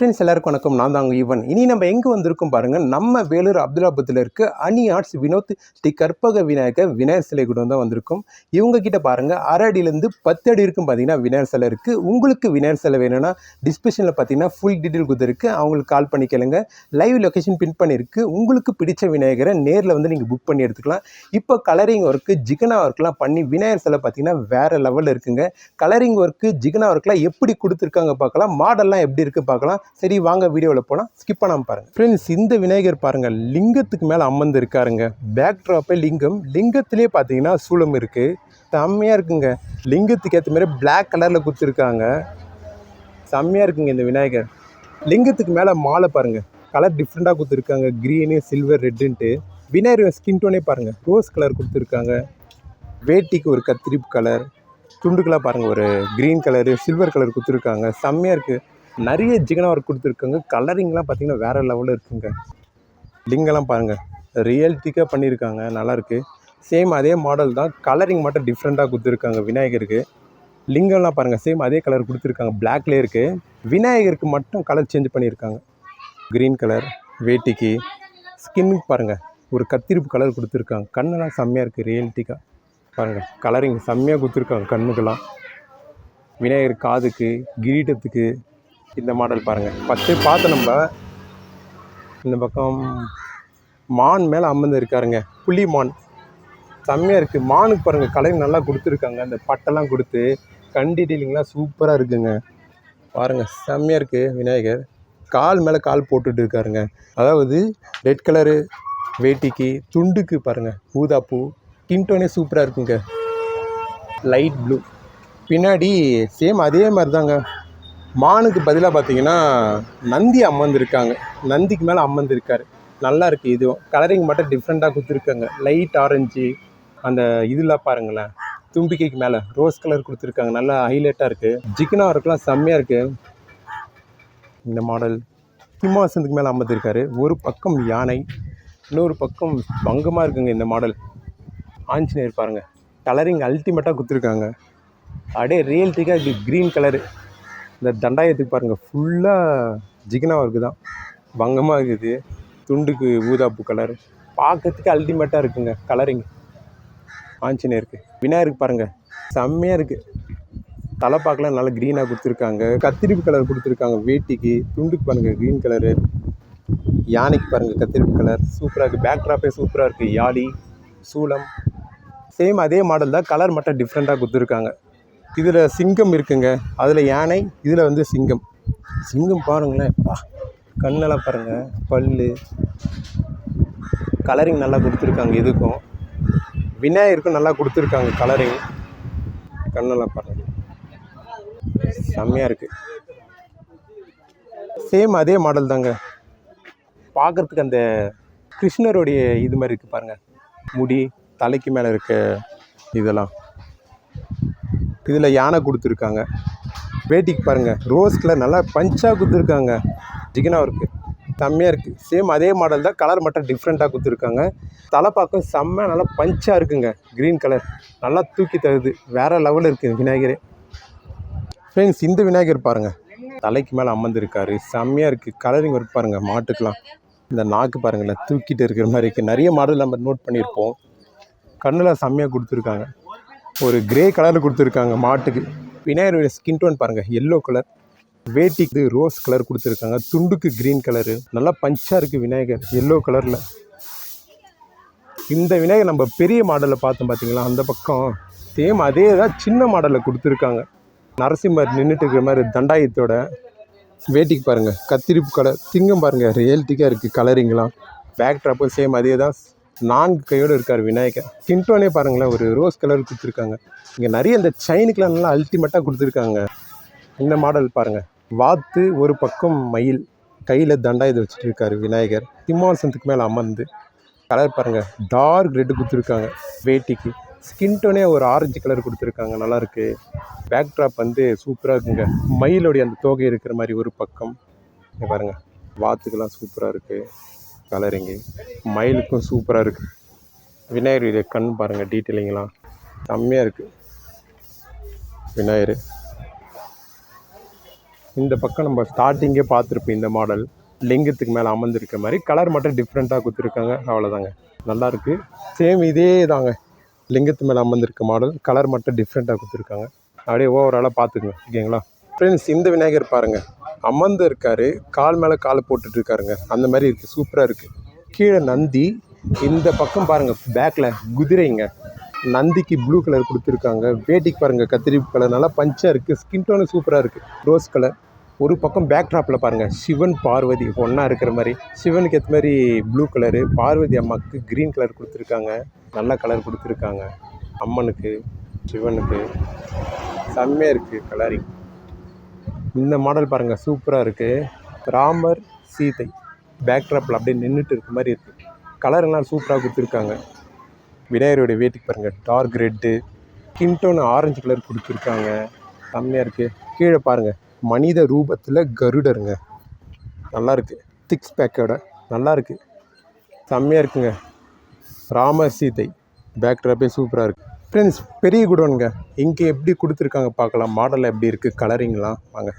Friends எல்லாருக்கும் வணக்கம். நான் தாங்க ஈவன் இனி நம்ம எங்கே வந்திருக்கோம் பாருங்கள் நம்ம வேலூர் அப்துல்லாபத்தில் இருக்க அனி ஆர்ட்ஸ் வினோத் டி கற்பக விநாயகர் விநாயகர் சிலை கூட தான் வந்திருக்கோம். இவங்க கிட்ட பாருங்கள் அரை அடியிலேருந்து பத்து அடி இருக்கும் பார்த்தீங்கன்னா விநாயகர் சிலை இருக்குது உங்களுக்கு விநாயகர் சிலை வேணும்னா டிஸ்கிரிப்ஷனில் பார்த்தீங்கன்னா ஃபுல் டீட்டெயில் கொடுத்துருக்கு அவங்களுக்கு கால் பண்ணி கேளுங்க. லைவ் லொக்கேஷன் பின் பண்ணியிருக்கு. உங்களுக்கு பிடிச்ச விநாயகரை நேரில் வந்து நீங்கள் புக் பண்ணி எடுத்துக்கலாம். இப்போ கலரிங் ஒர்க்கு ஜிகனா ஒர்க்லாம் பண்ணி விநாயகர் சிலை பார்த்தீங்கன்னா வேறு லெவலில் இருக்குங்க. கலரிங் ஒர்க்கு ஜிகனா ஒர்க்லாம் எப்படி கொடுத்துருக்காங்க பார்க்கலாம் மாடல்லாம் எப்படி இருக்குது பார்க்கலாம் சரி வாங்க வீடியோவில் போனால் ஸ்கிப் பண்ணாமல் பாருங்கள் ஃப்ரெண்ட்ஸ் இந்த விநாயகர் பாருங்கள் லிங்கத்துக்கு மேலே அமர்ந்து இருக்காருங்க பேக் ட்ராப்பே லிங்கம். லிங்கத்திலே பார்த்தீங்கன்னா சூளம் இருக்குது செம்மையாக இருக்குங்க. லிங்கத்துக்கு ஏற்ற மாதிரி பிளாக் கலரில் கொடுத்துருக்காங்க செம்மையாக இருக்குங்க இந்த விநாயகர். லிங்கத்துக்கு மேலே மாலை பாருங்கள் கலர் டிஃப்ரெண்ட்டாக கொடுத்துருக்காங்க க்ரீனு சில்வர் ரெட்டுன்ட்டு விநாயகர் ஸ்கின் டோனே பாருங்கள் ரோஸ் கலர் கொடுத்துருக்காங்க. வேட்டிக்கு ஒரு கத்திரிப்பு கலர் துண்டுக்கெல்லாம் பாருங்கள் ஒரு க்ரீன் கலரு சில்வர் கலர் கொடுத்துருக்காங்க. செம்மையாக இருக்குது நிறைய ஜிகன் ஒர்க் கொடுத்துருக்காங்க. கலரிங்லாம் பார்த்திங்கன்னா வேறு லெவலில் இருக்குங்க. லிங்கெல்லாம் பாருங்கள் ரியல்டிக்காக பண்ணியிருக்காங்க நல்லாயிருக்கு சேம் அதே மாடல் தான். கலரிங் மட்டும் டிஃப்ரெண்ட்டாக கொடுத்துருக்காங்க விநாயகருக்கு. லிங்கம்லாம் பாருங்கள் சேம் அதே கலர் கொடுத்துருக்காங்க. பிளாக்லேயே இருக்குது விநாயகருக்கு மட்டும் கலர் சேஞ்ச் பண்ணியிருக்காங்க க்ரீன் கலர் வேட்டிக்கு. ஸ்கின்னுக்கு பாருங்கள் ஒரு கத்திரிப்பு கலர் கொடுத்துருக்காங்க. கண்ணெல்லாம் செம்மையாக இருக்குது ரியல்ட்டிக்காக பாருங்கள் கலரிங் செம்மையாக கொடுத்துருக்காங்க கண்ணுக்கெல்லாம். விநாயகர் காதுக்கு கிரீட்டத்துக்கு இந்த மாடல் பாருங்கள் ஃபஸ்ட்டு பார்த்து நம்ம இந்த பக்கம் மான் மேலே அமர்ந்து இருக்காருங்க. புளி மான். செம்மையாக இருக்குது மானுக்கு பாருங்கள் கலர் நல்லா கொடுத்துருக்காங்க. அந்த பட்டெல்லாம் கொடுத்து கண் டீட்டெயிலிங்லாம் சூப்பராக இருக்குங்க. பாருங்கள் செம்மையாக இருக்குது விநாயகர். கால் மேலே கால் போட்டுட்டு இருக்காருங்க. அதாவது ரெட் கலரு வேட்டிக்கு துண்டுக்கு பாருங்கள் ஊதாப்பூ. டின்டோனே சூப்பராக இருக்குங்க. லைட் ப்ளூ பின்னாடி சேம் அதே மாதிரி தாங்க மானுக்கு பதிலாக பார்த்தீங்கன்னா நந்தி அமர்ந்திருக்காங்க. நந்திக்கு மேலே அமர்ந்திருக்காரு. நல்லா இருக்குது இதுவும் கலரிங் மட்டும் டிஃப்ரெண்ட்டாக கொடுத்துருக்காங்க. லைட் ஆரஞ்சு அந்த இதெல்லாம் பாருங்களேன். தும்பிக்கைக்கு மேலே ரோஸ் கலர் கொடுத்துருக்காங்க. நல்லா ஹைலைட்டாக இருக்குது ஜிக்கனா ஒர்க்லாம் செம்மையாக இருக்குது இந்த மாடல் சிம்மாசனத்துக்கு மேலே அமர்ந்திருக்காரு. ஒரு பக்கம் யானை இன்னொரு பக்கம் பங்கமாக இருக்குங்க இந்த மாடல் ஆஞ்சநேயர் பாருங்கள் கலரிங் அல்டிமேட்டாக கொடுத்துருக்காங்க. அப்படியே ரியல்டிக்காக இது க்ரீன் கலரு இந்த தண்டாயத்துக்கு பாருங்கள் ஃபுல்லாக ஜிகனா ஒர்க்கு தான். பங்கமாக இருக்குது. துண்டுக்கு ஊதாப்பு கலர் பார்க்கறதுக்கு அல்டிமேட்டாக இருக்குங்க கலரிங் ஆஞ்சநேயருக்கு. விநாயகருக்கு பாருங்கள் செம்மையாக இருக்குது தலைப்பாக்கெலாம் நல்லா க்ரீனாக கொடுத்துருக்காங்க. கத்திரிப்பு கலர் கொடுத்துருக்காங்க வேட்டிக்கு. துண்டுக்கு பாருங்கள் க்ரீன் கலரு யானைக்கு பாருங்கள் கத்திரிப்பு கலர் சூப்பராக இருக்குது பேக் ட்ராப்பே சூப்பராக இருக்குது யாழி சூளம். சேம் அதே மாடல் தான் கலர் மட்டும் டிஃப்ரெண்ட்டாக கொடுத்துருக்காங்க. இதில் சிங்கம் இருக்குங்க. அதில் யானை இதில் வந்து சிங்கம். சிங்கம் பாருங்களேன். பா கண்ணெல்லாம் பாருங்கள் பல்லு. கலரிங் நல்லா கொடுத்துருக்காங்க இதுக்கும். விநாயகருக்கும் நல்லா கொடுத்துருக்காங்க கலரிங் கண்ணெல்லாம் பாருங்கள் செம்மையாக இருக்குது சேம் அதே மாடல் தாங்க. பார்க்குறதுக்கு அந்த கிருஷ்ணருடைய இது மாதிரி இருக்குது பாருங்கள் முடி தலைக்கு மேலே இருக்க இதெல்லாம். இதில் யானை கொடுத்துருக்காங்க. வேட்டிக்கு பாருங்கள் ரோஸ் கலர் நல்லா பஞ்சாக கொடுத்துருக்காங்க. ஜிகினா ஒர்க்கு செம்மையாக இருக்குது சேம் அதே மாடல் தான் கலர் மட்டும் டிஃப்ரெண்ட்டாக கொடுத்துருக்காங்க. தலைப்பாக்கம் செம்ம நல்லா பஞ்சாக இருக்குங்க. க்ரீன் கலர் நல்லா தூக்கி தருது. வேறு லெவலில் இருக்குது விநாயகரே. ஃப்ரெண்ட்ஸ் இந்த விநாயகர் பாருங்கள் தலைக்கு மேலே அமர்ந்துருக்காரு. செம்மையாக இருக்குது கலரிங் ஒர்க் பாருங்கள் மாட்டுக்கெலாம் இந்த நாக்கு பாருங்களேன். தூக்கிட்டு இருக்கிற மாதிரி இருக்குது நிறைய மாடல் நம்ம நோட் பண்ணியிருப்போம். கண்ணில் செம்மையாக கொடுத்துருக்காங்க. ஒரு கிரே கலரில் கொடுத்துருக்காங்க மாட்டுக்கு. விநாயகருடைய ஸ்கின் டோன் பாருங்கள் எல்லோ கலர் வேட்டிக்கு ரோஸ் கலர் கொடுத்துருக்காங்க. துண்டுக்கு க்ரீன் கலரு நல்லா பஞ்சாக இருக்குது விநாயகர் எல்லோ கலரில் இந்த விநாயகர் நம்ம பெரிய மாடலில் பார்த்தோம் பார்த்தீங்களா அந்த பக்கம். சேம் அதே தான் சின்ன மாடலில் கொடுத்துருக்காங்க. நரசிம்மர் நின்றுட்டு இருக்கிற மாதிரி தண்டாயத்தோட வேட்டிக்கு பாருங்கள் கத்திரிப்பு கலர் திங்கம் பாருங்கள் ரியல்ட்டிக்காக இருக்குது கலரிங்லாம் பேக் ட்ராப்பும் சேம் அதே தான். நான்கு கையோடு இருக்கார் விநாயகர். சின்டோனே பாருங்களேன் ஒரு ரோஸ் கலர் கொடுத்துருக்காங்க. இங்கே நிறைய இந்த செயினுக்கெலாம் நல்லா அல்டிமேட்டாக கொடுத்துருக்காங்க. இந்த மாடல் பாருங்கள் வாத்து ஒரு பக்கம் மயில் கையில் தண்டாயுதம் வச்சுட்டு இருக்காரு விநாயகர். சிம்மாசனத்துக்கு மேலே அமர்ந்து கலர் பாருங்கள் டார்க் ரெட்டு கொடுத்துருக்காங்க வேட்டிக்கு. ஸ்கின் டோனே ஒரு ஆரஞ்சு கலர் கொடுத்துருக்காங்க நல்லாயிருக்கு பேக் ட்ராப் வந்து சூப்பராக இருக்குங்க. மயிலுடைய அந்த தோகை இருக்கிற மாதிரி ஒரு பக்கம். பாருங்கள் பாருங்க வாத்துக்கெல்லாம் சூப்பராக இருக்குது கலரிங்கு. மயிலுக்கும் சூப்பராக இருக்குது விநாயகருடைய கண் பாருங்கள் டீட்டெயிலிங்லாம் செம்மையாக இருக்குது விநாயகர். இந்த பக்கம் நம்ம ஸ்டார்டிங்கே பார்த்துருப்போம் இந்த மாடல் லிங்கத்துக்கு மேலே அமர்ந்திருக்க மாதிரி. கலர் மட்டும் டிஃப்ரெண்ட்டாக கொடுத்துருக்காங்க. அவ்வளோதாங்க நல்லாயிருக்கு சேம் இதே தாங்க. லிங்கத்து மேலே அமர்ந்திருக்க மாடல் கலர் மட்டும் டிஃப்ரெண்ட்டாக கொடுத்துருக்காங்க. அப்படியே ஓவராலாக பார்த்துக்குங்க. ஓகேங்களா ஃப்ரெண்ட்ஸ் இந்த விநாயகர் பாருங்கள் அமர்ந்து இருக்காரு. கால் மேலே காலை போட்டுட்டு இருக்காருங்க. அந்த மாதிரி இருக்குது சூப்பராக இருக்குது கீழே நந்தி. இந்த பக்கம் பாருங்கள் பேக்கில் குதிரைங்க. நந்திக்கு ப்ளூ கலர் கொடுத்துருக்காங்க. வேட்டிக்கு பாருங்கள் கத்திரி கலர் நல்லா பஞ்சாக இருக்குது ஸ்கின் டோனு சூப்பராக இருக்குது ரோஸ் கலர் ஒரு பக்கம் பேக் ட்ராப்பில் பாருங்கள் சிவன் பார்வதி ஒன்றா இருக்கிற மாதிரி. சிவனுக்கு ஏற்ற மாதிரி ப்ளூ கலரு பார்வதி அம்மாவுக்கு க்ரீன் கலர் கொடுத்துருக்காங்க. நல்ல கலர் கொடுத்துருக்காங்க. அம்மனுக்கு சிவனுக்கு. செம்மையாக இருக்குது கலரிங் இந்த மாடல் பாருங்கள் சூப்பராக இருக்குது ராமர் சீதை பேக் ட்ராப்பில் அப்படியே நின்றுட்டு இருக்க மாதிரி இருக்குது கலரெல்லாம் சூப்பராக கொடுத்துருக்காங்க. விநாயகருடைய வீட்டுக்கு பாருங்கள் டார்க் ரெட்டு கிண்டோன்னு ஆரஞ்சு கலர் கொடுத்துருக்காங்க. செம்மையாக இருக்குது கீழே பாருங்கள் மனித ரூபத்தில் கருடருங்க. நல்லா இருக்குது பேக்கோட நல்லா இருக்குது செம்மையாக இருக்குங்க. ராமர் சீதை பேக் ட்ராப்பே சூப்பராக இருக்குது ஃப்ரெண்ட்ஸ் பெரிய குடோனுங்க. இங்கே எப்படி கொடுத்துருக்காங்க பார்க்கலாம். மாடல் எப்படி இருக்குது கலரிங்லாம் வாங்க.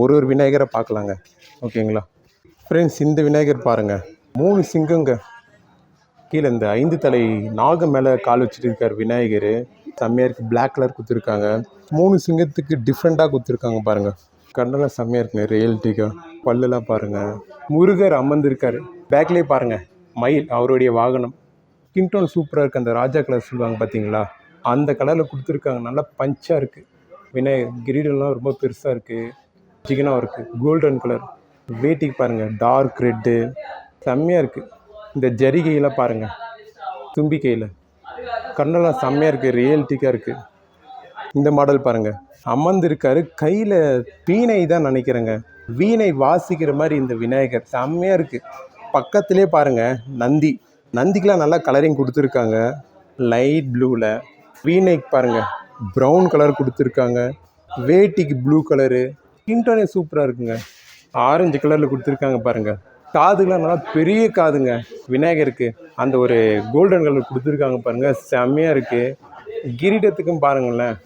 ஒரு ஒரு விநாயகரை பார்க்கலாங்க. ஓகேங்களா ஃப்ரெண்ட்ஸ் இந்த விநாயகர் பாருங்கள் மூணு சிங்கங்க. கீழே இந்த ஐந்து தலை நாகம் மேலே கால் வச்சுட்டு இருக்கார் விநாயகர். செம்மையாக இருக்குது பிளாக் கலர் கொடுத்துருக்காங்க. மூணு சிங்கத்துக்கு டிஃப்ரெண்ட்டாக கொடுத்துருக்காங்க பாருங்கள் கண்ணெல்லாம் செம்மையாக இருக்குங்க. ரியல்ட்டிக்காக பல்லுலாம் பாருங்கள் முருகர் அமர்ந்திருக்காரு. பேக்லேயே பாருங்கள் மயில் அவருடைய வாகனம். கிண்டோன் சூப்பராக இருக்குது அந்த ராஜா கலர் சொல்லுவாங்க பார்த்தீங்களா அந்த கலரில் கொடுத்துருக்காங்க. நல்லா பஞ்சாக இருக்குது விநாயகர் கிரீடெல்லாம் ரொம்ப பெருசாக இருக்குது சிக்கனாக இருக்குது கோல்டன் கலர் வேட்டிக்கு பாருங்கள் டார்க் ரெட்டு செம்மையாக இருக்குது இந்த ஜரிகையெல்லாம் பாருங்கள் தும்பிக்கையில் கண்ணெல்லாம் செம்மையாக இருக்குது ரியல்ட்டிக்காக இருக்குது இந்த மாடல் பாருங்கள் அமர்ந்திருக்காரு கையில் வீணை தான் நினைக்கிறேங்க. வீணை வாசிக்கிற மாதிரி இந்த விநாயகர். செம்மையாக இருக்குது பக்கத்திலே பாருங்கள் நந்தி. நந்திக்கெலாம் நல்லா கலரிங் கொடுத்துருக்காங்க. லைட் ப்ளூவில் வீணைக்கு பாருங்கள் ப்ரௌன் கலர் கொடுத்துருக்காங்க. வேட்டிக்கு ப்ளூ கலரு கிண்டோனே சூப்பராக இருக்குங்க. ஆரஞ்சு கலரில் கொடுத்துருக்காங்க பாருங்கள் காதுலாம் நல்லா பெரிய காதுங்க. விநாயகருக்கு அந்த ஒரு கோல்டன் கலர் கொடுத்துருக்காங்க பாருங்கள் செம்மையாக இருக்குது கிரீடத்துக்கும் பாருங்களேன்.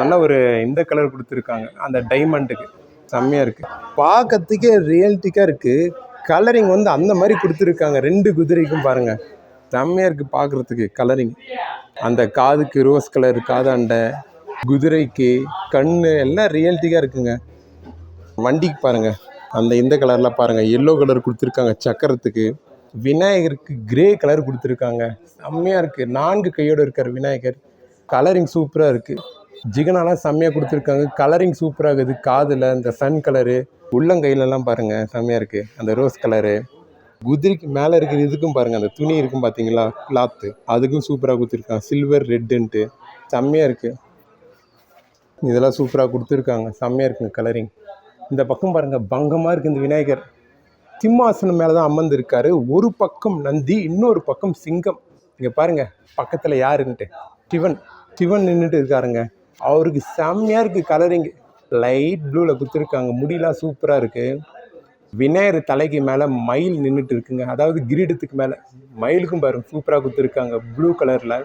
நல்ல ஒரு இந்த கலர் கொடுத்துருக்காங்க. அந்த டைமண்டுக்கு செம்மையாக இருக்குது பார்க்கறதுக்கே ரியல்ட்டிக்காக இருக்குது கலரிங் வந்து அந்த மாதிரி கொடுத்துருக்காங்க. ரெண்டு குதிரைக்கும் பாருங்கள் செம்மையாக இருக்குது பார்க்குறதுக்கு கலரிங் அந்த காதுக்கு ரோஸ் கலர் காதாண்டை குதிரைக்கு கண் எல்லாம் ரியல்ட்டிக்காக இருக்குங்க. வண்டிக்கு பாருங்கள் அந்த இந்த கலரில் பாருங்கள் எல்லோ கலர் கொடுத்துருக்காங்க சக்கரத்துக்கு. விநாயகருக்கு கிரே கலர் கொடுத்துருக்காங்க. செம்மையாக இருக்குது நான்கு கையோடு இருக்கார் விநாயகர். கலரிங் சூப்பராக இருக்குது ஜிகனாலாம் செம்மையாக கொடுத்துருக்காங்க. கலரிங் சூப்பராக இருக்குது காதில் இந்த சன் கலரு உள்ளங்கையிலலாம் பாருங்கள் செம்மையாக இருக்குது அந்த ரோஸ் கலரு குதிரைக்கு மேலே இருக்கிற இதுக்கும் பாருங்கள் அந்த துணி இருக்கும் பார்த்தீங்களா கிளாத்து அதுக்கும் சூப்பராக கொடுத்துருக்காங்க. சில்வர் ரெட்டுன்ட்டு செம்மையாக இருக்குது இதெல்லாம் சூப்பராக கொடுத்துருக்காங்க. செம்மையாக இருக்குங்க கலரிங் இந்த பக்கம் பாருங்கள் பங்கமாக இருக்குது இந்த விநாயகர். சிம்மாசனம் மேலே தான் அமர்ந்திருக்காரு. ஒரு பக்கம் நந்தி இன்னொரு பக்கம் சிங்கம். இங்கே பாருங்கள் பக்கத்தில் யாருன்ட்டு? டிவன். டிவன் நின்றுட்டு இருக்காருங்க. அவருக்கு செம்மையாக இருக்குது கலரிங் லைட் ப்ளூவில் கொடுத்துருக்காங்க. முடியெலாம் சூப்பராக இருக்குது விநாயகர் தலைக்கு மேலே மயில் நின்றுட்டு இருக்குங்க. அதாவது கிரீடத்துக்கு மேலே மயிலுக்கும் பாருங்க சூப்பராக கொடுத்துருக்காங்க ப்ளூ கலரில்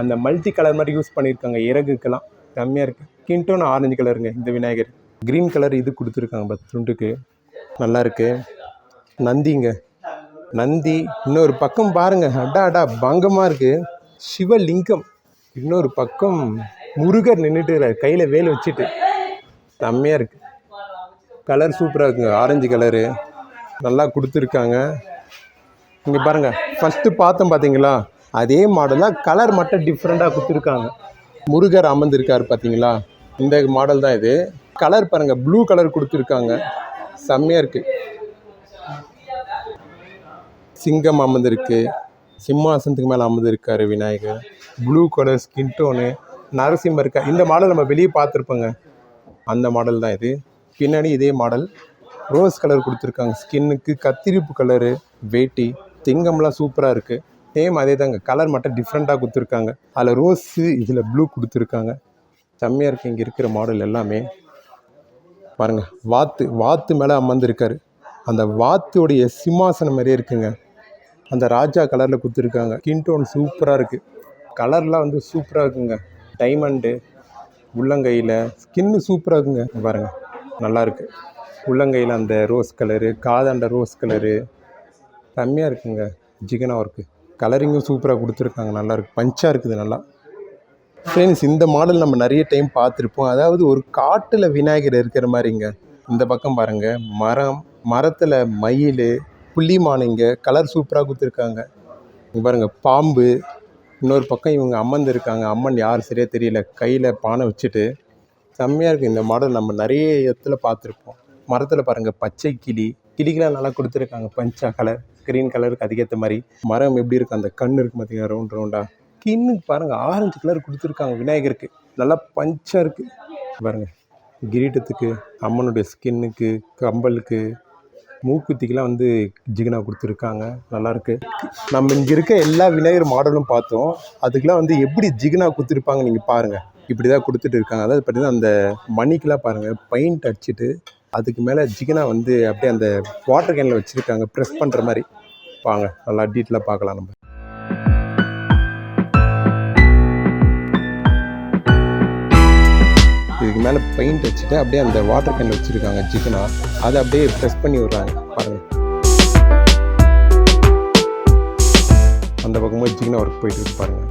அந்த மல்டி கலர் மாதிரி யூஸ் பண்ணியிருக்காங்க இறகுக்கெல்லாம் கம்மியாக இருக்குது கிண்டோன் ஆரஞ்சு கலருங்க இந்த விநாயகர். க்ரீன் கலர் இது கொடுத்துருக்காங்க பத் துண்டுக்கு. நல்லாயிருக்கு நந்திங்க. நந்தி இன்னொரு பக்கம் பாருங்க. அடா அடா பங்கமாக இருக்குது சிவலிங்கம். இன்னொரு பக்கம் முருகர் நின்றுட்டு கையில் வேல் வச்சுட்டு. செம்மையாக இருக்குது கலர் சூப்பராக இருக்குங்க. ஆரஞ்சு கலரு நல்லா கொடுத்துருக்காங்க. இங்கே பாருங்கள் ஃபஸ்ட்டு பார்த்தோம் பார்த்தீங்களா அதே மாடலாக கலர் மட்டும் டிஃப்ரெண்ட்டாக கொடுத்துருக்காங்க. முருகர் அமர்ந்திருக்கார் பார்த்தீங்களா இந்த மாடல் தான் இது. கலர் பாருங்கள் ப்ளூ கலர் கொடுத்துருக்காங்க. செம்மையாக இருக்குது சிங்கம் அமர்ந்திருக்கு. சிம்மாசனத்துக்கு மேலே அமர்ந்திருக்காரு Vinayagar. Blue colour skin tone Narasimha இருக்கா இந்த மாடல் நம்ம வெளியே பார்த்துருப்போங்க. அந்த மாடல் தான் இது. பின்னாடி இதே மாடல். ரோஸ் கலர் கொடுத்துருக்காங்க. ஸ்கின்னுக்கு கத்திரிப்பு கலரு வேட்டி திங்கம்லாம் சூப்பராக இருக்குது சேம் அதே தாங்க கலர் மட்டும் டிஃப்ரெண்ட்டாக கொடுத்துருக்காங்க. அதில் ரோஸு இதில் ப்ளூ கொடுத்துருக்காங்க. செம்மையாக இருக்குது இங்கே இருக்கிற மாடல் எல்லாமே. பாருங்கள் வாத்து வாத்து மேலே அமர்ந்திருக்காரு. அந்த வாத்துடைய சிம்மாசனம் மாதிரியே இருக்குங்க. அந்த ராஜா கலரில் கொடுத்துருக்காங்க. கின்டோன் சூப்பராக இருக்குது கலர்லாம் வந்து சூப்பராக இருக்குங்க. டைமண்டு உள்ளங்கையில் ஸ்கின்னு சூப்பராக இருக்குங்க. பாருங்கள் நல்லாயிருக்கு. உள்ளங்கையில் அந்த ரோஸ் கலரு காதாண்ட ரோஸ் கலரு. செம்மையாக இருக்குங்க ஜிகனா ஒர்க்கு கலரிங்கும் சூப்பராக கொடுத்துருக்காங்க நல்லாயிருக்கு. பஞ்சாக இருக்குது நல்லா. ஃப்ரெண்ட்ஸ் இந்த மாடல் நம்ம நிறைய டைம் பார்த்துருப்போம். அதாவது ஒரு காட்டில் விநாயகர் இருக்கிற மாதிரிங்க. இந்த பக்கம் பாருங்க மரம் மரத்தில் மயில் புள்ளிமானுங்க கலர் சூப்பராக கொடுத்துருக்காங்க. இங்கே பாருங்க பாம்பு. இன்னொரு பக்கம் இவங்க அம்மன் இருக்காங்க. அம்மன் யார் சரியாக தெரியல. கையில் பானை வச்சுட்டு செம்மையாக இருக்குது இந்த மாடல் நம்ம நிறைய இடத்துல பார்த்துருப்போம். மரத்தில் பாருங்கள் பச்சை கிளி. கிளிக்கெலாம் நல்லா கொடுத்துருக்காங்க. பஞ்சா கலர் க்ரீன் கலருக்கு அதுக்கேற்ற மாதிரி. மரம் எப்படி இருக்கும்? அந்த கண் இருக்கு பார்த்தீங்கன்னா ரவுண்ட் ரவுண்டாக கின்னுக்கு பாருங்கள் ஆரஞ்சு கலர் கொடுத்துருக்காங்க. விநாயகருக்கு. நல்லா பஞ்சாக இருக்குது பாருங்கள் கிரீட்டத்துக்கு அம்மனுடைய ஸ்கின்னுக்கு கம்பலுக்கு மூக்குத்திக்கெலாம் வந்து ஜிகினா கொடுத்துருக்காங்க. நல்லாயிருக்கு நம்ம இங்கே இருக்க எல்லா விநாயகர் மாடலும் பார்த்தோம். அதுக்கெலாம் வந்து எப்படி ஜிகினா கொடுத்துருப்பாங்க நீங்கள் பாருங்கள் இப்படி தான் கொடுத்துட்டு இருக்காங்க. அதாவது பார்த்தீங்கன்னா அந்த மணிக்கெலாம் பாருங்கள் பெயிண்ட் அடிச்சுட்டு அதுக்கு மேலே ஜிகினா வந்து அப்படியே அந்த வாட்டர் கேனில் வச்சுருக்காங்க ப்ரெஸ் பண்ணுற மாதிரி. வாங்க நல்லா டீட்டெயிலாக பார்க்கலாம் நம்ம. இதுக்கு மேலே பெயிண்ட் வச்சுட்டு அப்படியே அந்த வாட்டர் கேனில் வச்சுருக்காங்க ஜிகினா. அதை அப்படியே ப்ரெஸ் பண்ணி விட்றாங்க பாருங்கள் அந்த பக்கமாக ஜிகினா ஒர்க் போயிட்டு இருக்கு பாருங்கள்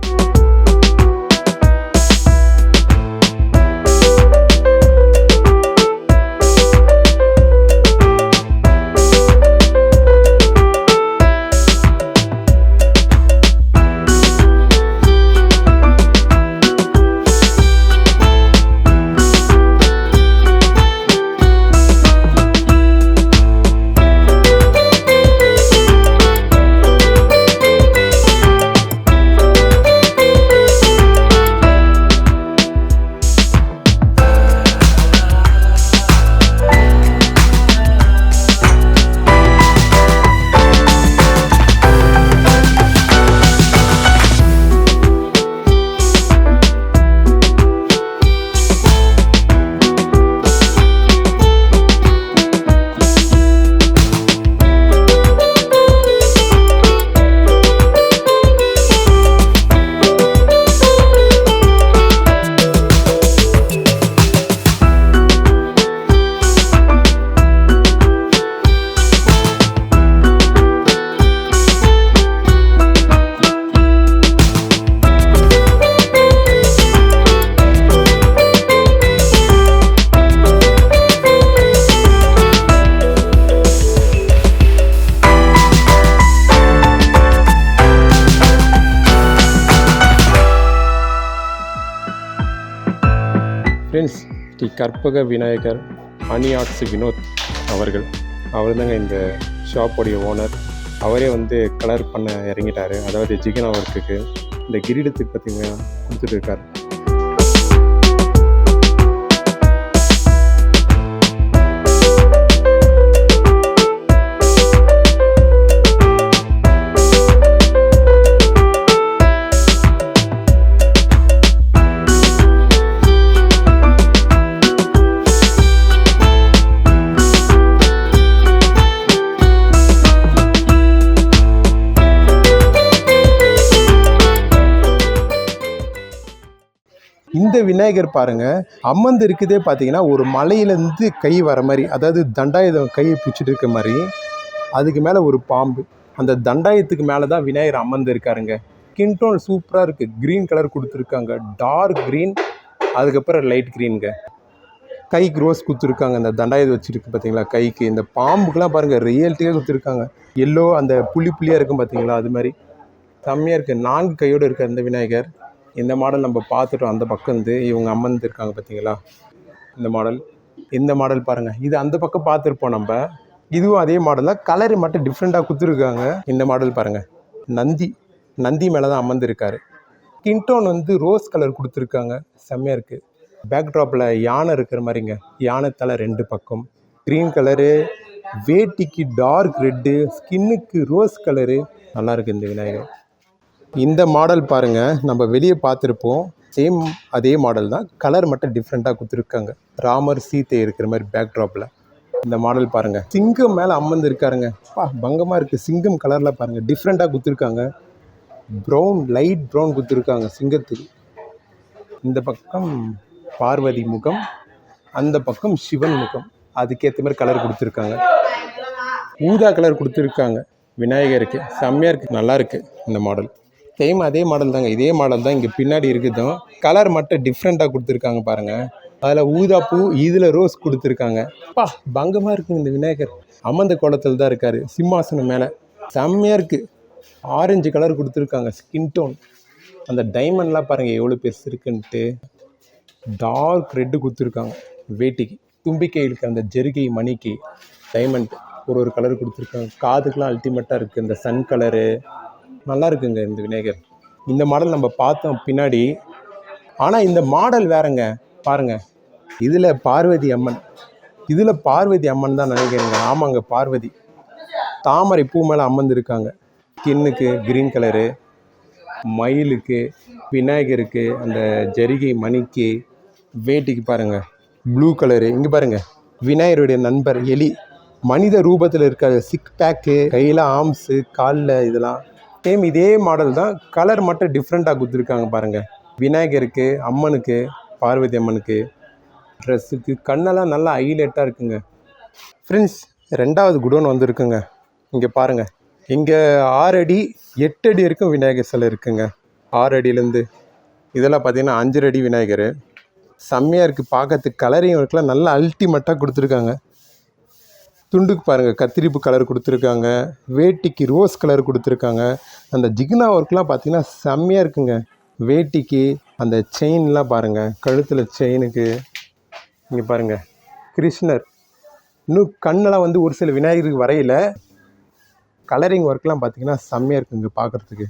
ஸ்ரீ கற்பக விநாயகர் அனி வினோத் அவர்கள். அவர் தாங்க இந்த ஷாப்போடைய ஓனர். அவரே வந்து கலர் பண்ண இறங்கிட்டார். அதாவது ஜிகனா ஒர்க்குக்கு இந்த கிரீடத்துக்கு பார்த்திங்கன்னா கொடுத்துட்டு இருக்கார். விநாயகர் பாருங்கள் அம்மந்து இருக்குதே பார்த்தீங்கன்னா ஒரு மலையிலேருந்து கை வர மாதிரி அதாவது தண்டாயுதம் கையை பிடிச்சிட்டு இருக்க மாதிரி அதுக்கு மேலே ஒரு பாம்பு. அந்த தண்டாயத்துக்கு மேலே தான் விநாயகர் அமர்ந்து இருக்காருங்க. கிண்டோன் சூப்பராக இருக்குது க்ரீன் கலர் கொடுத்துருக்காங்க. டார்க் க்ரீன் அதுக்கப்புறம் லைட் க்ரீனுங்க கைக்கு ரோஸ் கொடுத்துருக்காங்க. அந்த தண்டாயுதம் வச்சுருக்கு பார்த்தீங்களா கைக்கு. இந்த பாம்புக்கெலாம் பாருங்கள் ரியல்ட்டியாக கொடுத்துருக்காங்க எல்லோ அந்த புள்ளி புள்ளியாக இருக்கும் பார்த்தீங்களா அது மாதிரி. செம்மையாக இருக்குது நான்கு கையோடு இருக்கார் அந்த விநாயகர். இந்த மாடல் நம்ம பார்த்துட்டோம் அந்த பக்கம் வந்து இவங்க அமர்ந்துருக்காங்க பார்த்தீங்களா? இந்த மாடல். இந்த மாடல் பாருங்கள் இது அந்த பக்கம் பார்த்துருப்போம் நம்ம. இதுவும் அதே மாடல் தான். கலரு மட்டும் டிஃப்ரெண்ட்டாக கொடுத்துருக்காங்க. இந்த மாடல் பாருங்கள் நந்தி. நந்தி மேலே தான் அமர்ந்துருக்காரு கிண்டோன் வந்து ரோஸ் கலர் கொடுத்துருக்காங்க. செம்மையாக இருக்குது பேக்ட்ராப்பில் யானை இருக்கிற மாதிரிங்க. யானை தலை ரெண்டு பக்கம். க்ரீன் கலரு வேட்டிக்கு டார்க் ரெட்டு ஸ்கின்னுக்கு ரோஸ் கலரு நல்லாயிருக்கு இந்த விநாயகர். இந்த மாடல் பாருங்கள் நம்ம வெளியே பார்த்துருப்போம். சேம் அதே மாடல் தான். கலர் மட்டும் டிஃப்ரெண்ட்டாக கொடுத்துருக்காங்க. ராமர் சீத்தை இருக்கிற மாதிரி பேக்ட்ராப்பில் இந்த மாடல் பாருங்கள் சிங்கம் மேலே அம்மந்து இருக்காருங்க. பா பங்கமாக இருக்குது சிங்கம் கலரில் பாருங்கள் டிஃப்ரெண்ட்டாக கொடுத்துருக்காங்க. ப்ரௌன் லைட் ப்ரௌன் கொடுத்துருக்காங்க சிங்கத்துக்கு. இந்த பக்கம் பார்வதி முகம். அந்த பக்கம் சிவன் முகம். அதுக்கேற்ற மாதிரி கலர் கொடுத்துருக்காங்க. ஊதா கலர் கொடுத்துருக்காங்க. விநாயகருக்கு. செம்மையாக இருக்குது நல்லா இருக்குது இந்த மாடல் சேம் அதே மாடல் தாங்க. இதே மாடல் தான் இங்கே பின்னாடி இருக்குதும். கலர் மட்டும் டிஃப்ரெண்ட்டாக கொடுத்துருக்காங்க பாருங்கள் அதில் ஊதா பூ இதில் ரோஸ் கொடுத்துருக்காங்க. பா பங்கமாக இருக்குங்க இந்த விநாயகர். அமர்ந்த கோலத்தில் தான் இருக்கார். சிம்மாசனம் மேலே. செம்மையாக இருக்குது ஆரஞ்சு கலர் கொடுத்துருக்காங்க. ஸ்கின் டோன் அந்த டைமண்ட்லாம் பாருங்கள் எவ்வளோ பெருசு இருக்குன்ட்டு. டார்க் ரெட்டு கொடுத்துருக்காங்க. வேட்டிக்கு. தும்பிக்கைகளுக்கு அந்த ஜெருகை மணிக்கு. டைமண்ட் ஒரு ஒரு கலர் கொடுத்துருக்காங்க. காதுக்கெலாம் அல்டிமேட்டாக இருக்குது இந்த சன் கலரு நல்லா இருக்குங்க இந்த விநாயகர். இந்த மாடல் நம்ம பார்த்தோம் பின்னாடி. ஆனால் இந்த மாடல் வேறங்க. பாருங்க. இதில் பார்வதி அம்மன். இதில் பார்வதி அம்மன் தான் நினைக்கிறேங்க. ஆமாங்க பார்வதி. தாமரை பூ மேலே அமர்ந்துருக்காங்க. ஸ்கின்னுக்கு க்ரீன் கலரு மயிலுக்கு விநாயகருக்கு அந்த ஜரிகை மணிக்கு வேட்டிக்கு பாருங்க. Blue colour. இங்கே பாருங்கள் விநாயகருடைய நண்பர் எலி. மனித ரூபத்தில் இருக்கிற சிக் பேக்கு கையில் ஆம்ஸு காலில் இதெல்லாம் சேம் இதே மாடல் தான். கலர் மட்டும் டிஃப்ரெண்ட்டாக கொடுத்துருக்காங்க பாருங்கள் விநாயகருக்கு அம்மனுக்கு பார்வதி அம்மனுக்கு ட்ரெஸ்ஸுக்கு கண்ணெல்லாம் நல்லா ஹைலைட்டாக இருக்குங்க. ஃப்ரெண்ட்ஸ் ரெண்டாவது குடோன் வந்திருக்குங்க. இங்கே பாருங்கள் இங்கே ஆறு அடி எட்டு அடி வரைக்கும் விநாயகர் சிலை இருக்குங்க. ஆறு அடியிலேருந்து. இதெல்லாம் பார்த்தீங்கன்னா அஞ்சரை அடி விநாயகர். செம்மையாக இருக்குது பார்க்கறதுக்கு கலரையும் இருக்கலாம் நல்லா அல்டிமேட்டாக கொடுத்துருக்காங்க. துண்டுக்கு பாருங்கள் கத்திரிப்பு கலர் கொடுத்துருக்காங்க வேட்டிக்கு ரோஸ் கலர் கொடுத்துருக்காங்க. அந்த ஜிகினா ஒர்க்லாம் பார்த்தீங்கன்னா செம்மையாக இருக்குங்க. வேட்டிக்கு அந்த செயின்லாம் பாருங்கள் கழுத்தில் செயினுக்கு இங்கே பாருங்கள் கிருஷ்ணர். இன்னும் கண்ணெல்லாம் வந்து ஒரு சில விநாயகருக்கு வரையில். கலரிங் ஒர்க்லாம் பார்த்திங்கன்னா செம்மையாக இருக்குங்க பார்க்குறதுக்கு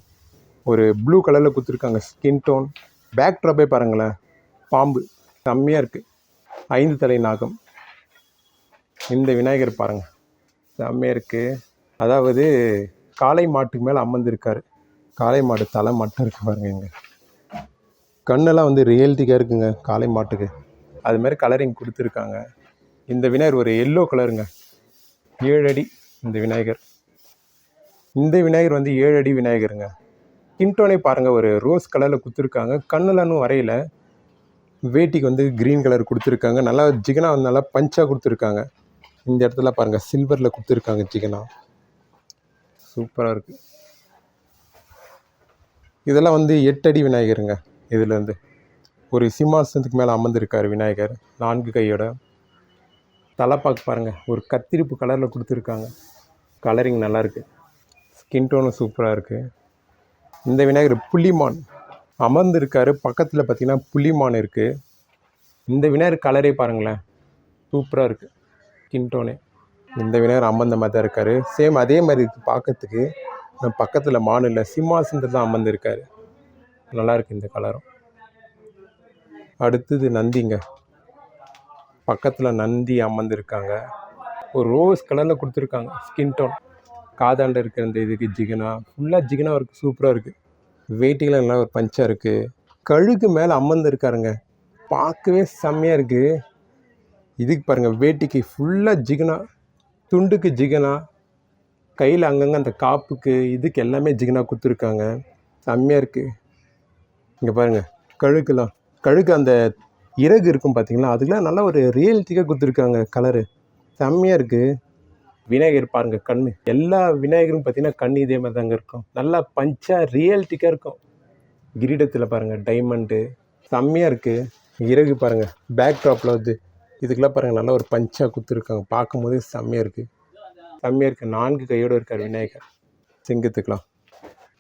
ஒரு ப்ளூ கலரில் கொடுத்துருக்காங்க ஸ்கின் டோன் பேக் ட்ராப்பே பாருங்களேன் பாம்பு. செம்மையாக இருக்குது ஐந்து தலை நாகம். இந்த விநாயகர் பாருங்கள் செம்மையாக இருக்குது அதாவது காளை மாட்டுக்கு மேலே அமர்ந்துருக்காரு காளை மாடு தலை மட்டும் இருக்கு பாருங்க இங்கே. கண்ணெல்லாம் வந்து ரியல்ட்டிக்காக இருக்குங்க காளை மாட்டுக்கு. அதுமாரி கலரிங் கொடுத்துருக்காங்க. இந்த விநாயகர் ஒரு எல்லோ கலருங்க ஏழு அடி இந்த விநாயகர். இந்த விநாயகர் வந்து ஏழு அடி விநாயகருங்க. கிண்டோனே பாருங்கள் ஒரு ரோஸ் கலரில் கொடுத்துருக்காங்க. கண்ணுலன்னு வரையில. வேட்டிக்கு வந்து க்ரீன் கலர் கொடுத்துருக்காங்க. நல்லா ஜிகனா வந்து நல்லா பஞ்சாக கொடுத்துருக்காங்க. இந்த இடத்துல பாருங்கள் சில்வரில் கொடுத்துருக்காங்க சிக்கனா சூப்பராக இருக்குது இதெல்லாம் வந்து எட்டடி விநாயகருங்க இதுலேருந்து ஒரு சிம்மாசனத்துக்கு மேலே அமர்ந்திருக்கார் விநாயகர் நான்கு கையோட. தலைப்பாக்கு பாருங்கள் ஒரு கத்திரிப்பு கலரில் கொடுத்துருக்காங்க. கலரிங் நல்லாயிருக்கு ஸ்கின் டோனும் சூப்பராக இருக்குது இந்த விநாயகர் புள்ளிமான் அமர்ந்திருக்காரு. பக்கத்தில் பார்த்தீங்கன்னா புள்ளிமான் இருக்குது இந்த விநாயகர் கலரே பாருங்களேன் சூப்பராக இருக்குது ஸ்கின் இந்த விநாயகர் அமர்ந்த மாதிரி தான் இருக்கார். சேம் அதே மாதிரி இருக்குது பார்க்கறதுக்கு பக்கத்தில் மாநில சிம்மாசனத்தில் தான் அமர்ந்திருக்காரு. நல்லாயிருக்கு இந்த கலரும். அடுத்தது நந்திங்க. பக்கத்தில் நந்தி அமர்ந்திருக்காங்க. ஒரு ரோஸ் கலரில் கொடுத்துருக்காங்க. ஸ்கின் டோன் காதாண்ட இருக்கிற இந்த இதுக்கு ஜிகனா. ஃபுல்லாக ஜிகனா இருக்குது சூப்பராக இருக்குது வேட்டியில் நல்லா ஒரு பஞ்சாக இருக்குது கழுகு மேலே அமர்ந்திருக்காருங்க. பார்க்கவே செம்மையாக இருக்குது இதுக்கு பாருங்கள் வேட்டிக்கு ஃபுல்லாக ஜிகனா துண்டுக்கு ஜிகனா கையில் அங்கங்கே அந்த காப்புக்கு இதுக்கு எல்லாமே ஜிகனா கொடுத்துருக்காங்க. செம்மையாக இருக்குது இங்கே பாருங்கள் கழுக்குலாம் கழுக்கு அந்த இறகு இருக்கும் பார்த்தீங்களா அதுக்கெலாம் நல்லா ஒரு ரியல்ட்டிக்காக கொடுத்துருக்காங்க கலரு செம்மையாக இருக்குது விநாயகர் பாருங்கள் கண் எல்லா விநாயகரும் பார்த்தீங்கன்னா கண் இதே மாதிரி தாங்க இருக்கும். நல்லா பஞ்சாக ரியல்ட்டிக்காக இருக்கும். கிரீடத்தில் பாருங்கள் டைமண்டு செம்மையாக இருக்குது இறகு பாருங்கள் பேக் ட்ராப்பில் வந்து இதுக்கெல்லாம் பாருங்கள் நல்லா ஒரு பஞ்சாக கொடுத்துருக்காங்க. பார்க்கும்போதே செம்மையாக இருக்குது செம்மையாக இருக்குது நான்கு கையோடு இருக்கார் விநாயகர். சிங்கத்துக்கெலாம்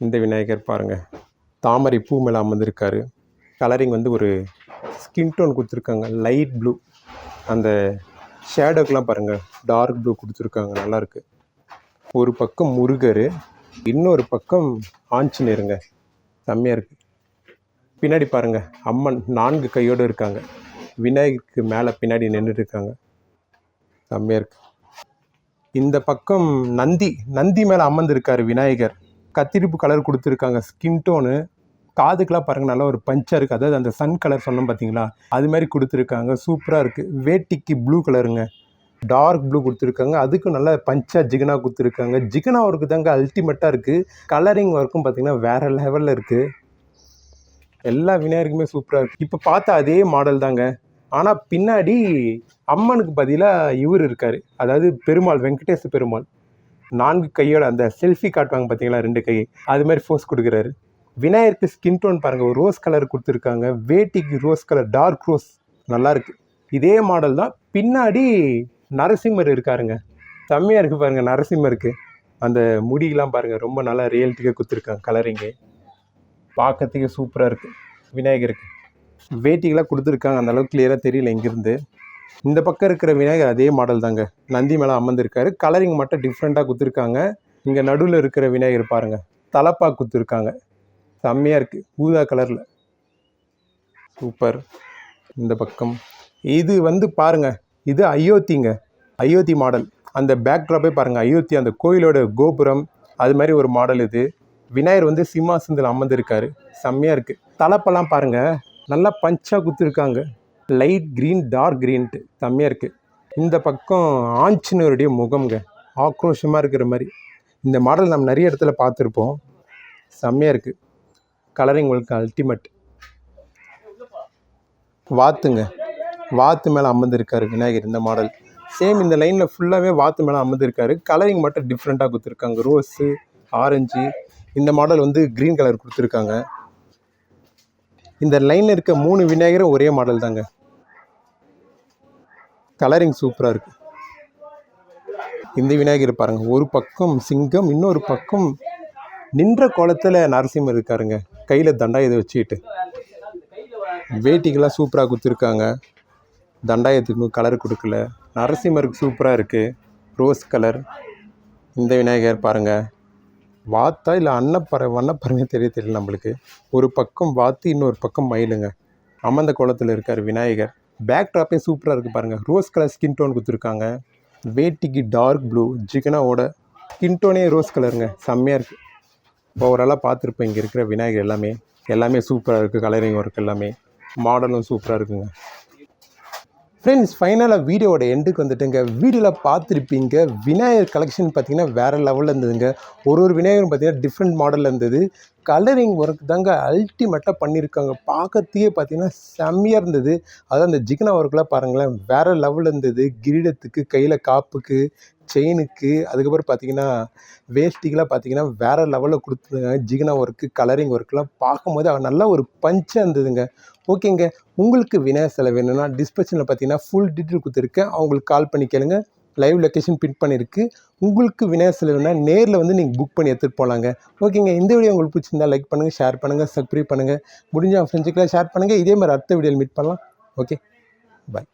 இந்த விநாயகர் பாருங்கள் தாமரை பூ மேலே அமர்ந்திருக்காரு. கலரிங் வந்து ஒரு ஸ்கின் டோன் கொடுத்துருக்காங்க. லைட் ப்ளூ அந்த ஷேடோக்கெலாம் பாருங்கள் டார்க் ப்ளூ கொடுத்துருக்காங்க. நல்லாயிருக்கு ஒரு பக்கம் முருகர். இன்னொரு பக்கம் ஆஞ்சநேயருங்க. செம்மையாக இருக்குது பின்னாடி பாருங்கள் அம்மன் நான்கு கையோடு இருக்காங்க. விநாயகருக்கு மேலே பின்னாடி நின்றுட்டு இருக்காங்க செம்மையாக இருக்கு. இந்த பக்கம் நந்தி நந்தி மேலே அமர்ந்திருக்காரு விநாயகர். கத்திரிப்பு கலர் கொடுத்துருக்காங்க. ஸ்கின் டோனு காதுக்கெலாம் பாருங்கள் நல்லா ஒரு பஞ்சாக இருக்குது அதாவது அந்த சன் கலர் சொன்னோம் பார்த்தீங்களா அது மாதிரி கொடுத்துருக்காங்க. சூப்பராக இருக்குது வேட்டிக்கு ப்ளூ கலருங்க டார்க் ப்ளூ கொடுத்துருக்காங்க. அதுக்கும் நல்லா பஞ்சாக ஜிகனா கொடுத்துருக்காங்க. ஜிகனா ஒர்க்கு தாங்க அல்டிமேட்டாக இருக்குது கலரிங் ஒர்க்கும் பார்த்தீங்கன்னா வேறு லெவலில் இருக்குது எல்லா விநாயகருக்குமே சூப்பராக இருக்குது இப்போ பார்த்த அதே மாடல் தாங்க. ஆனால் பின்னாடி அம்மனுக்கு பதிலாக இவர் இருக்கார். அதாவது பெருமாள் வெங்கடேச பெருமாள். நான்கு கையோட அந்த செல்ஃபி காட்டுவாங்க பார்த்தீங்களா ரெண்டு கை. அது மாதிரி ஃபோர்ஸ் கொடுக்குறாரு. விநாயகருக்கு ஸ்கின் டோன் பாருங்கள் ஒரு ரோஸ் கலர் கொடுத்துருக்காங்க. வேட்டிக்கு ரோஸ் கலர் டார்க் ரோஸ் நல்லாயிருக்கு இதே மாடல் தான் பின்னாடி நரசிம்மர் இருக்காருங்க. செம்மையாக இருக்குது பாருங்கள் நரசிம்மருக்கு. அந்த முடியெல்லாம் பாருங்கள் ரொம்ப நல்லா ரியல்ட்டிக்காக கொடுத்துருக்காங்க கலரிங்கு பார்க்கறதுக்கு சூப்பராக இருக்குது விநாயகருக்கு. வேட்டிகளாக கொடுத்துருக்காங்க. அந்த அளவுக்கு கிளியராக தெரியல இங்கேருந்து. இந்த பக்கம் இருக்கிற விநாயகர் அதே மாடல் தாங்க. நந்தி மேலே அமர்ந்திருக்காரு. கலரிங் மட்டும் டிஃப்ரெண்ட்டாக கொடுத்துருக்காங்க. இங்கே நடுவில் இருக்கிற விநாயகர் பாருங்கள் தலப்பா கொடுத்துருக்காங்க. செம்மையாக இருக்குது ஊதா கலரில் சூப்பர் இந்த பக்கம். இது வந்து பாருங்க. இது அயோத்திங்க. அயோத்தி மாடல் அந்த பேக்ட்ராப்பே பாருங்கள் அயோத்தி அந்த கோயிலோட கோபுரம். அது மாதிரி ஒரு மாடல் இது. விநாயகர் வந்து சிம்மாசனத்தில் அமர்ந்திருக்காரு. செம்மையாக இருக்குது தலப்பெல்லாம் பாருங்கள் நல்லா பஞ்சாக குத்துருக்காங்க. லைட் க்ரீன் டார்க் க்ரீன்ட்டு செம்மையாக இருக்குது இந்த பக்கம் ஆஞ்சினருடைய முகம்ங்க. ஆக்ரோஷமாக இருக்கிற மாதிரி. இந்த மாடல் நம்ம நிறைய இடத்துல பார்த்துருப்போம். செம்மையாக இருக்குது கலரிங் உங்களுக்கு அல்டிமேட் வாத்துங்க. வாத்து மேலே அமர்ந்திருக்காரு விநாயகர் இந்த மாடல் சேம் இந்த லைனில் ஃபுல்லாகவே வாத்து மேலே அமர்ந்திருக்காரு. கலரிங் மட்டும் டிஃப்ரெண்ட்டாக கொடுத்துருக்காங்க ரோஸு ஆரஞ்சு இந்த மாடல் வந்து க்ரீன் கலர் கொடுத்துருக்காங்க. இந்த லைனில் இருக்க மூணு விநாயகரும் ஒரே மாடல் தாங்க. கலரிங் சூப்பராக இருக்குது இந்த விநாயகர் பாருங்கள் ஒரு பக்கம் சிங்கம் இன்னொரு பக்கம் நின்ற கோலத்தில் நரசிம்மர் இருக்காருங்க. கையில் தண்டாயத்தை வச்சுக்கிட்டு. வேட்டிக்கெல்லாம் சூப்பராக கொடுத்துருக்காங்க. தண்டாயத்துக்கு கலர் கொடுக்கல. நரசிம்மருக்கு சூப்பராக இருக்குது ரோஸ் கலர் இந்த விநாயகர் பாருங்கள் வாத்தா இல்லை அன்னப்பற வண்ணப்பறவை தெரிய தெரியல நம்மளுக்கு. ஒரு பக்கம் வாத்து இன்னொரு பக்கம் மயிலுங்க. அமர்ந்த குளத்தில் இருக்கார் விநாயகர். பேக் ட்ராப்பே சூப்பராக இருக்குது பாருங்கள் ரோஸ் கலர் ஸ்கின் டோன் கொடுத்துருக்காங்க. வேட்டிக்கு டார்க் ப்ளூ ஜிகனாவோட ஸ்கின் டோனே ரோஸ் கலருங்க செம்மையாக இருக்குது ஓவராலாக பார்த்துருப்பேன் இங்கே இருக்கிற விநாயகர் எல்லாமே. எல்லாமே சூப்பராக இருக்குது கலரிங் ஒர்க் எல்லாமே. மாடலும் சூப்பராக இருக்குங்க. ஃப்ரெண்ட்ஸ் ஃபைனலாக வீடியோட எண்டுக்கு வந்துட்டுங்க. வீடியோவில் பார்த்துருப்பீங்க விநாயகர் கலெக்ஷன் பார்த்தீங்கன்னா வேறு லெவலில் இருந்ததுங்க. ஒரு ஒரு விநாயகரும் பார்த்தீங்கன்னா டிஃப்ரெண்ட் மாடலில் இருந்தது. கலரிங் ஒர்க் தாங்க அல்டிமேட்டாக பண்ணியிருக்காங்க பார்க்கறதுக்கே பார்த்தீங்கன்னா செம்மையாக இருந்தது. அதான் அந்த ஜிகனா ஒர்க்லாம் பாருங்களேன் வேறு லெவலில் இருந்தது. கிரீடத்துக்கு கையில் காப்புக்கு செயினுக்கு அதுக்கப்புறம் பார்த்தீங்கன்னா வேஷ்டிக்கெலாம் பார்த்தீங்கன்னா வேறு லெவலில் கொடுத்துருங்க ஜிகனா ஒர்க்கு கலரிங் ஒர்க்கெலாம் பார்க்கும்போது நல்ல நல்லா ஒரு பஞ்சாக இருந்ததுங்க. ஓகேங்க. உங்களுக்கு விநாயகர் செலவு வேணும்னா டிஸ்கிரிப்ஷனில் பார்த்தீங்கன்னா ஃபுல் டீட்டெயில் கொடுத்துருக்கேன். அவங்களுக்கு கால் பண்ணி கேளுங்க. லைவ் லொக்கேஷன் பின் பண்ணியிருக்கு. உங்களுக்கு விநாயகர் செலவுனா நேரில் வந்து நீங்கள் புக் பண்ணி எடுத்துகிட்டு போகலாங்க ஓகேங்க. இந்த வீடியோ உங்களுக்கு பிடிச்சிருந்தா லைக் பண்ணுங்கள் ஷேர் பண்ணுங்கள் சப்ஸ்கிரைப் பண்ணுங்கள் முடிஞ்ச ஃப்ரெண்ட்ஸுக்கெல்லாம் ஷேர் பண்ணுங்கள் இதே மாதிரி அடுத்த வீடியோவில் மீட் பண்ணலாம். ஓகே. பாய்